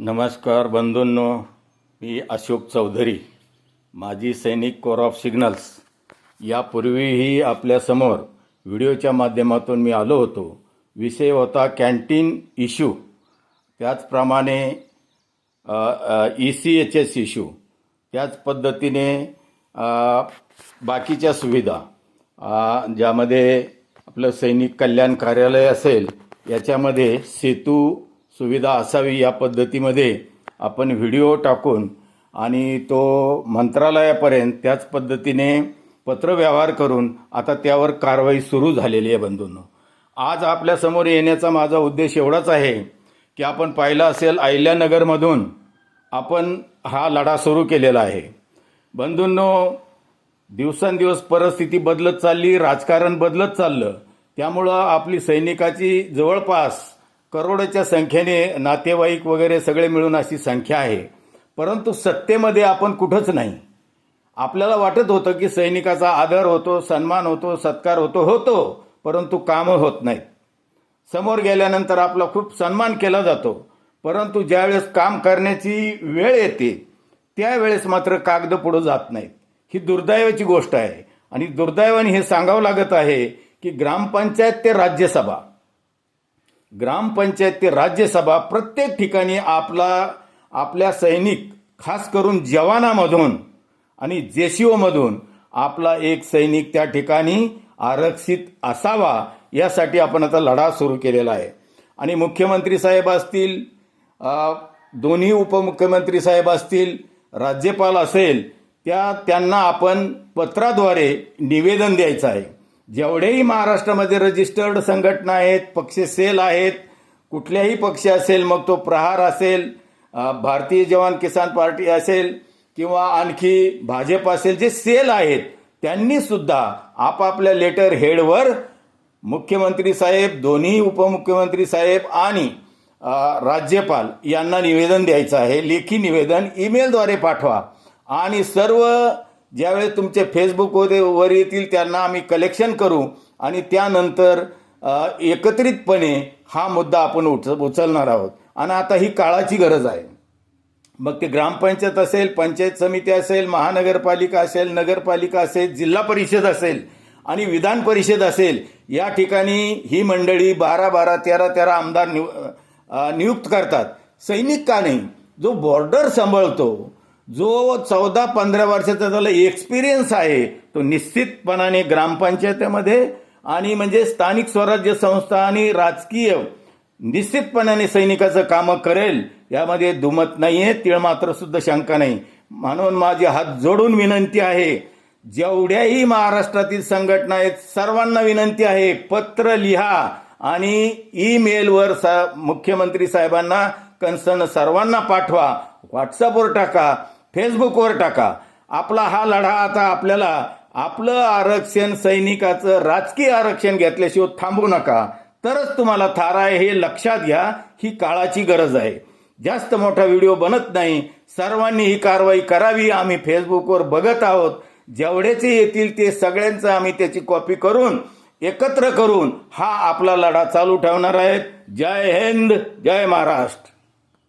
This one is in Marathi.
नमस्कार बंधूंनो मी अशोक चौधरी माजी सैनिक कोर ऑफ सिग्नल्स. यापूर्वीही आपल्यासमोर व्हिडिओच्या माध्यमातून मी आलो होतो. विषय होता कॅन्टीन इश्यू. त्याचप्रमाणे E C H S issue. त्याच पद्धतीने बाकीच्या सुविधा ज्यामध्ये आपलं सैनिक कल्याण कार्यालय असेल याच्यामध्ये सेतू सुविधा असावी या पद्धतीमध्ये आपण व्हिडिओ टाकून आणि तो मंत्रालयापर्यंत त्याच पद्धतीने पत्रव्यवहार करून आता त्यावर कारवाई सुरू झालेली आहे बंधूंनो. आज आपल्यासमोर येण्याचा माझा उद्देश एवढाच आहे की आपण पाहिलं असेल अहिल्यानगरमधून आपण हा लढा सुरू केलेला आहे. बंधूंनो दिवसेंदिवस परिस्थिती बदलत चालली राजकारण बदलत चाललं. त्यामुळं आपली सैनिकाची जवळपास करोडच्या संख्येने नातेवाईक वगैरे सगळे मिळून अशी संख्या आहे. परंतु सत्तेमध्ये आपण कुठंच नाही. आपल्याला वाटत होतं की सैनिकाचा आदर होतो सन्मान होतो सत्कार होतो होतो परंतु कामं होत नाहीत. समोर गेल्यानंतर आपला खूप सन्मान केला जातो. परंतु ज्यावेळेस काम करण्याची वेळ येते त्यावेळेस मात्र कागद पुढं जात नाहीत. ही दुर्दैवाची गोष्ट आहे. आणि दुर्दैवाने हे सांगावं लागत आहे की ग्रामपंचायत ते राज्यसभा ग्रामपंचायत ते राज्यसभा प्रत्येक ठिकाणी आपला आपल्या सैनिक खास करून जवानामधून आणि जे सी ओमधून आपला एक सैनिक त्या ठिकाणी आरक्षित असावा यासाठी आपण आता लढा सुरू केलेला आहे. आणि मुख्यमंत्री साहेब असतील दोन्ही उपमुख्यमंत्री साहेब असतील राज्यपाल असेल त्या त्यांना आपण पत्राद्वारे निवेदन द्यायचं आहे. जेवढेही महाराष्ट्रामध्ये रजिस्टर्ड संघटना आहेत पक्ष सेल आहेत कुठल्याही पक्ष असेल मग तो प्रहार असेल भारतीय जवान किसान पार्टी असेल किंवा आणखी भाजप असेल जे सेल आहेत त्यांनी सुद्धा आपापल्या लेटर हेडवर मुख्यमंत्री साहेब दोन्ही उपमुख्यमंत्री साहेब आणि राज्यपाल यांना निवेदन द्यायचं आहे. लेखी निवेदन ईमेलद्वारे पाठवा. आणि सर्व ज्यावेळेस तुमचे फेसबुकवर वर येतील त्यांना आम्ही कलेक्शन करू आणि त्यानंतर एकत्रितपणे हा मुद्दा आपण उच उचलणार आहोत. आणि आता ही काळाची गरज आहे. मग ते ग्रामपंचायत असेल पंचायत समिती असेल महानगरपालिका असेल नगरपालिका असेल जिल्हा परिषद असेल आणि विधान परिषद असेल या ठिकाणी ही मंडळी बारा बारा तेरा तेरा आमदार निव नियुक्त करतात. सैनिक का नाही? जो बॉर्डर सांभाळतो जो चौदा पंधरा वर्षाचा त्याला एक्सपिरियन्स आहे तो निश्चितपणाने ग्रामपंचायतीमध्ये आणि म्हणजे स्थानिक स्वराज्य संस्था आणि राजकीय निश्चितपणाने सैनिकाचं कामं करेल यामध्ये दुमत नाहीये तिळ मात्र सुद्धा शंका नाही. म्हणून माझी हात जोडून विनंती आहे जेवढ्याही महाराष्ट्रातील संघटना आहेत सर्वांना विनंती आहे पत्र लिहा आणि ईमेलवर सा मुख्यमंत्री साहेबांना कन्सर्न सर्वांना पाठवा व्हॉट्सअपवर टाका. फेसबुकवर टाका. आपला हा लढा आता आपल्याला आपलं आरक्षण सैनिकाचं राजकीय आरक्षण घेतल्याशिवाय थांबू नका. तरच तुम्हाला थार आहे हे लक्षात घ्या. ही काळाची गरज आहे. जास्त मोठा व्हिडिओ बनत नाही. सर्वांनी ही कारवाई करावी. आम्ही फेसबुकवर बघत आहोत. जेवढ्याचे येतील ते सगळ्यांचं आम्ही त्याची कॉपी करून एकत्र करून हा आपला लढा चालू ठेवणार आहेत. जय हिंद जय महाराष्ट्र.